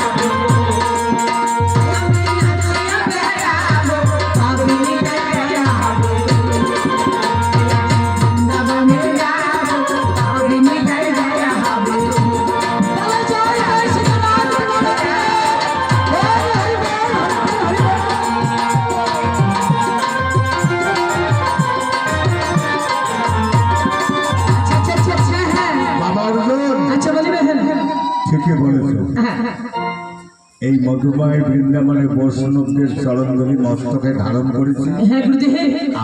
আচ্ছা ঠিকই বলেছ। এই মধুময় বৃন্দাবনে বৈষ্ণবদের চরণগুলি মস্তকে ধারণ করেছি। হ্যাঁ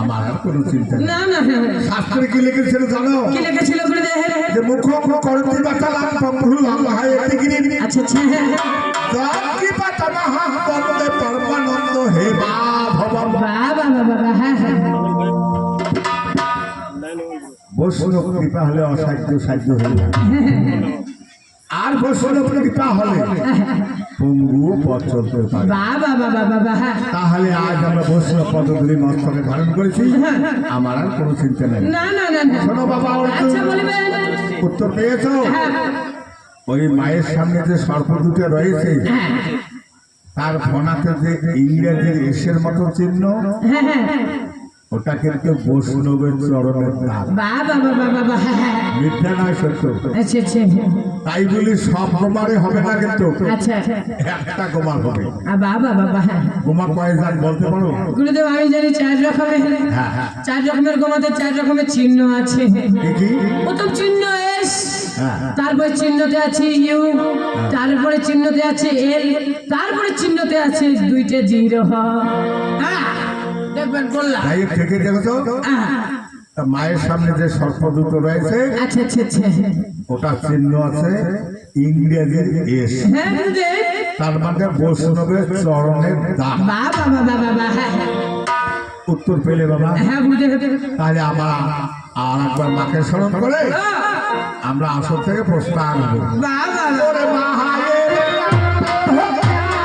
আমার আর কোনো চিন্তা নেই। না না হ্যাঁ, হ্যাঁ। শাস্ত্রে কি লিখেছিল জানো? কি লেখেছিল যে মুখ করতে বাঁচালাম প্রভু হায় আচ্ছা আচ্ছা হ্যাঁ কি পাতা মহা বন্দে পরমানন্দ হে বাবা বাবা বাবা হ্যাঁ হ্যাঁ। বৈষ্ণব কৃপা হলে অসাধ্য সাধ্য হয়ে। আর বৈষ্ণব কৃপা হলে পঙ্গু পথ চলতে পারে। বাবা বাবা বাবা হ্যাঁ তাহলে আজ আমরা বৈষ্ণব পদগুলি মস্তকে ধারণ করেছি। আমার আর কোনো চিন্তা নেই। না না না শোনো বাবা আচ্ছা উত্তর পেয়েছ? হ্যাঁ ওই মায়ের সামনে যে সর্প দুটো রয়েছে তার ফোনাতে যে ইংরেজির এসের মতো চিহ্ন হ্যাঁ হ্যাঁ। ওটা কিন্তু বৈষ্ণবের চরণের হ্যাঁ হ্যাঁ। মিথ্যা নয় সত্য। আচ্ছা আচ্ছা তাই বলি সব গোমারে হবে না কিন্তু। আচ্ছা একটা গোমার হবে। হ্যাঁ। গোমা কয় যান বলতে পারো? গুরুদেব আমি জানি চার রকমের। চার রকমের গোমাতে চার রকমের চিহ্ন আছে। প্রথম চিহ্ন এস তারপরে চিহ্নতে আছে ইউ তারপরে চিহ্নতে আছে এল তারপরে চিহ্নতে আছে দুইটা জিরো হ্যাঁ। দেখবেন বললাম তাই থেকে দেখো তো। মায়ের সামনে যে সর্প দুটো রয়েছে আচ্ছা আচ্ছা আচ্ছা। ওটা চিহ্ন আছে ইংরেজির এস। হ্যাঁ তার মানে বৈষ্ণবের চরণের। উত্তর পেলে বাবা। হ্যাঁ তাহলে আমরা আর একবার মাকে স্মরণ করে আমরা আসর থেকে হায় রে।